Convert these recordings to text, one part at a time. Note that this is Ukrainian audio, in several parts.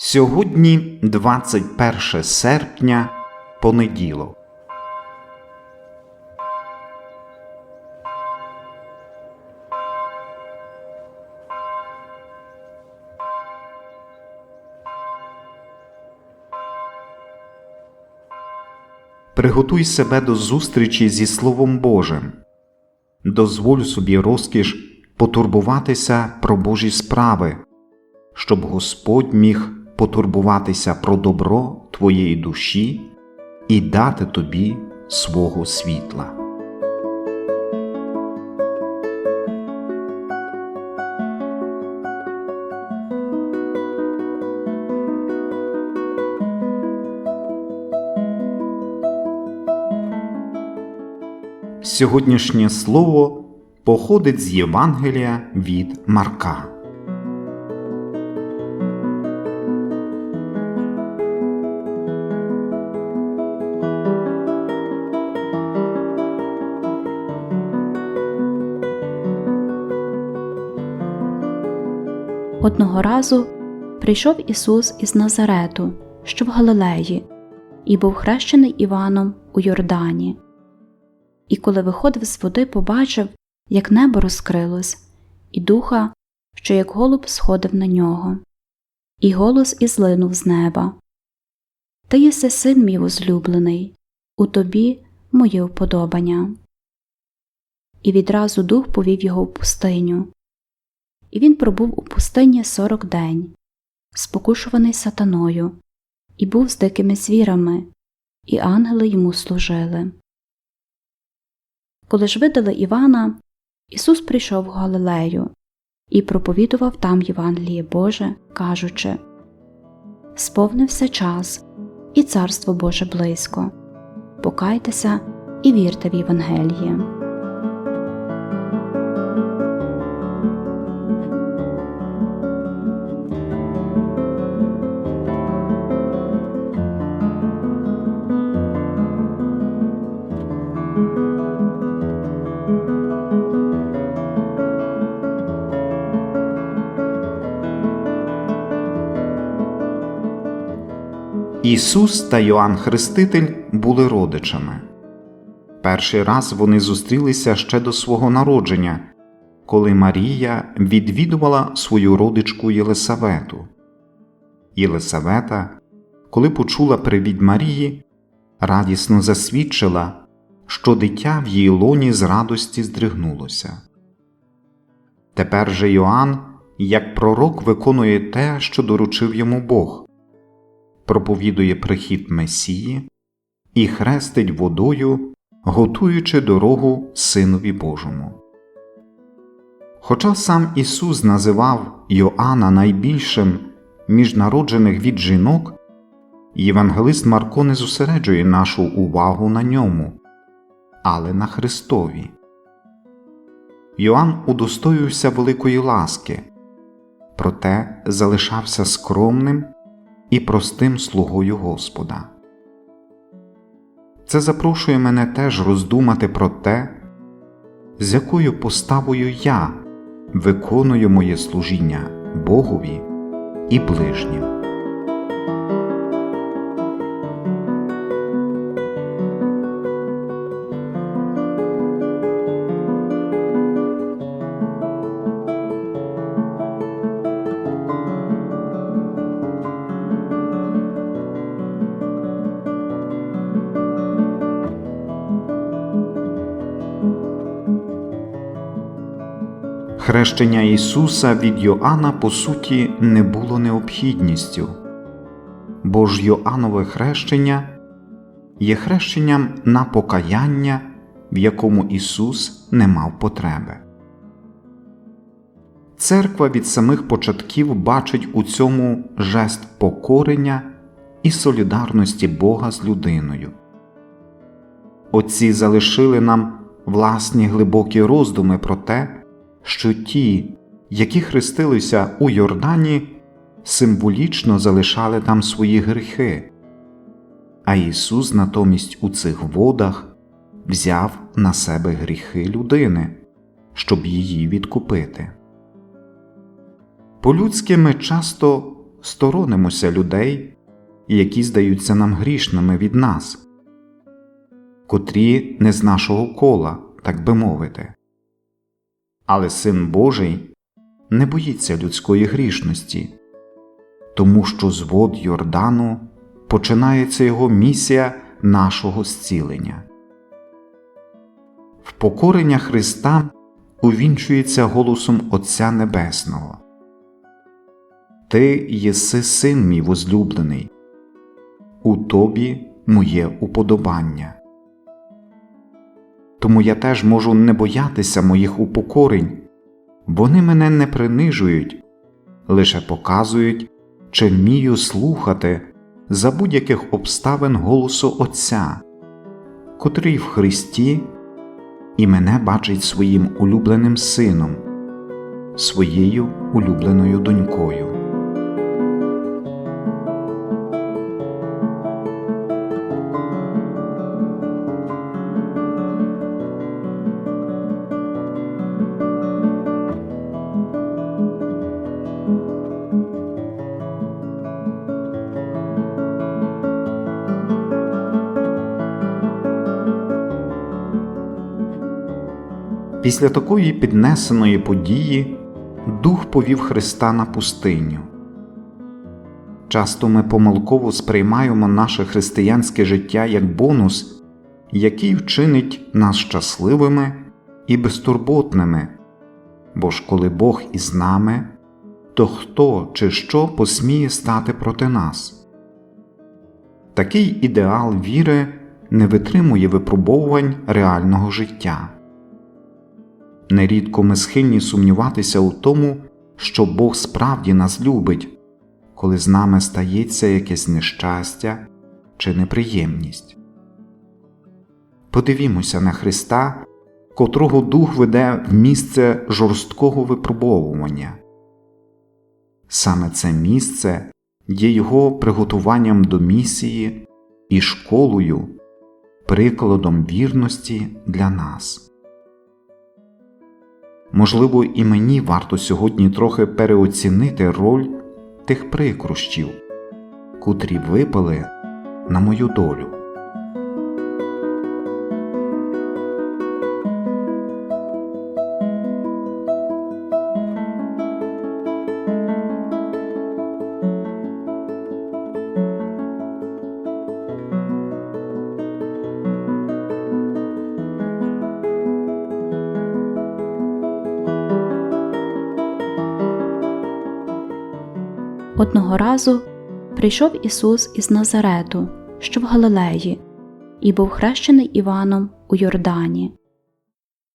Сьогодні 21 серпня, понеділок. Приготуй себе до зустрічі зі Словом Божим. Дозволь собі розкіш потурбуватися про Божі справи, щоб Господь міг потурбуватися про добро твоєї душі і дати тобі свого світла. Сьогоднішнє слово походить з Євангелія від Марка. Одного разу прийшов Ісус із Назарету, що в Галилеї, і був хрещений Іваном у Йордані. І коли виходив з води, побачив, як небо розкрилось, і духа, що як голуб сходив на нього, і голос ізлинув з неба. Ти єси син мій возлюблений, у тобі моє вподобання. І відразу дух повів його в пустиню. І він пробув у пустині сорок день, спокушуваний сатаною, і був з дикими звірами, і ангели йому служили. Коли ж видали Івана, Ісус прийшов в Галилею і проповідував там Євангеліє Боже, кажучи Сповнився час, і царство Боже близько. Покайтеся і вірте в Євангеліє. Ісус та Йоанн Хреститель були родичами. Перший раз вони зустрілися ще до свого народження, коли Марія відвідувала свою родичку Єлисавету. Єлисавета, коли почула привід Марії, радісно засвідчила, що дитя в її лоні з радості здригнулося. Тепер же Йоанн, як пророк, виконує те, що доручив йому Бог проповідує прихід Месії і хрестить водою, готуючи дорогу Синові Божому. Хоча сам Ісус називав Йоанна найбільшим між народжених від жінок, Євангелист Марко не зосереджує нашу увагу на ньому, але на Христові. Йоанн удостоювався великої ласки, проте залишався скромним і простим слугою Господа. Це запрошує мене теж роздумати про те, з якою поставою я виконую моє служіння Богові і ближнім. Хрещення Ісуса від Йоанна по суті не було необхідністю, бо ж Йоаннове хрещення є хрещенням на покаяння, в якому Ісус не мав потреби. Церква від самих початків бачить у цьому жест покорення і солідарності Бога з людиною. Отці залишили нам власні глибокі роздуми про те, що ті, які хрестилися у Йордані, символічно залишали там свої гріхи, а Ісус натомість у цих водах взяв на себе гріхи людини, щоб її відкупити. По-людськи ми часто сторонимося людей, які здаються нам грішними від нас, котрі не з нашого кола, так би мовити. Але Син Божий не боїться людської грішності, тому що з вод Йордану починається його місія нашого зцілення. Впокорення Христа увінчується голосом Отця Небесного. Ти єси син мій возлюблений, у тобі моє уподобання. Тому я теж можу не боятися моїх упокорень, вони мене не принижують, лише показують, чи вмію слухати за будь-яких обставин голосу Отця, котрий в Христі і мене бачить своїм улюбленим сином, своєю улюбленою донькою. Після такої піднесеної події Дух повів Христа на пустиню. Часто ми помилково сприймаємо наше християнське життя як бонус, який вчинить нас щасливими і безтурботними, бо ж коли Бог із нами, то хто чи що посміє стати проти нас? Такий ідеал віри не витримує випробовувань реального життя. Нерідко ми схильні сумніватися у тому, що Бог справді нас любить, коли з нами стається якесь нещастя чи неприємність. Подивімося на Христа, котрого Дух веде в місце жорсткого випробовування. Саме це місце є Його приготуванням до місії і школою, прикладом вірності для нас. Можливо, і мені варто сьогодні трохи переоцінити роль тих прикрощів, котрі випали на мою долю. Одного разу прийшов Ісус із Назарету, що в Галилеї, і був хрещений Іваном у Йордані.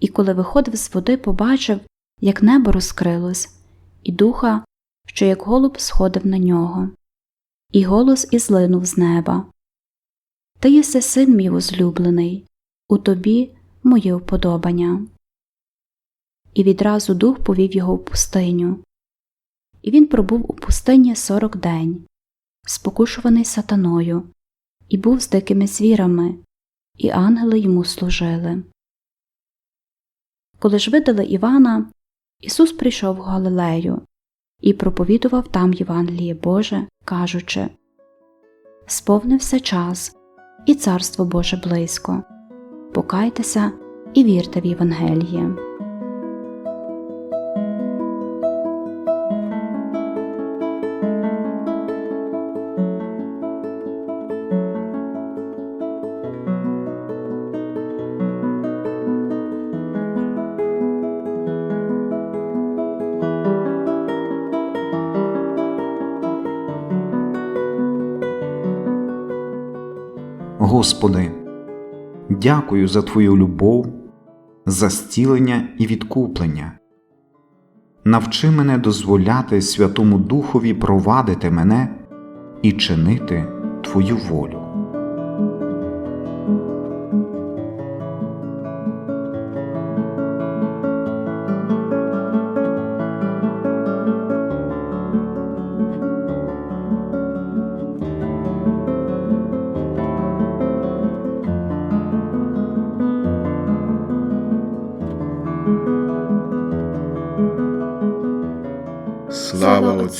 І коли виходив з води, побачив, як небо розкрилось, і духа, що як голуб сходив на нього, і голос ізлинув з неба Ти єси син мій возлюблений, у тобі моє вподобання. І відразу дух повів його в пустиню. І він пробув у пустині сорок день, спокушуваний сатаною, і був з дикими звірами, і ангели йому служили. Коли ж видали Івана, Ісус прийшов в Галилею і проповідував там Євангеліє Боже, кажучи Сповнився час, і царство Боже близько. Покайтеся і вірте в Євангеліє. Господи, дякую за Твою любов, за зцілення і відкуплення. Навчи мене дозволяти Святому Духові провадити мене і чинити Твою волю.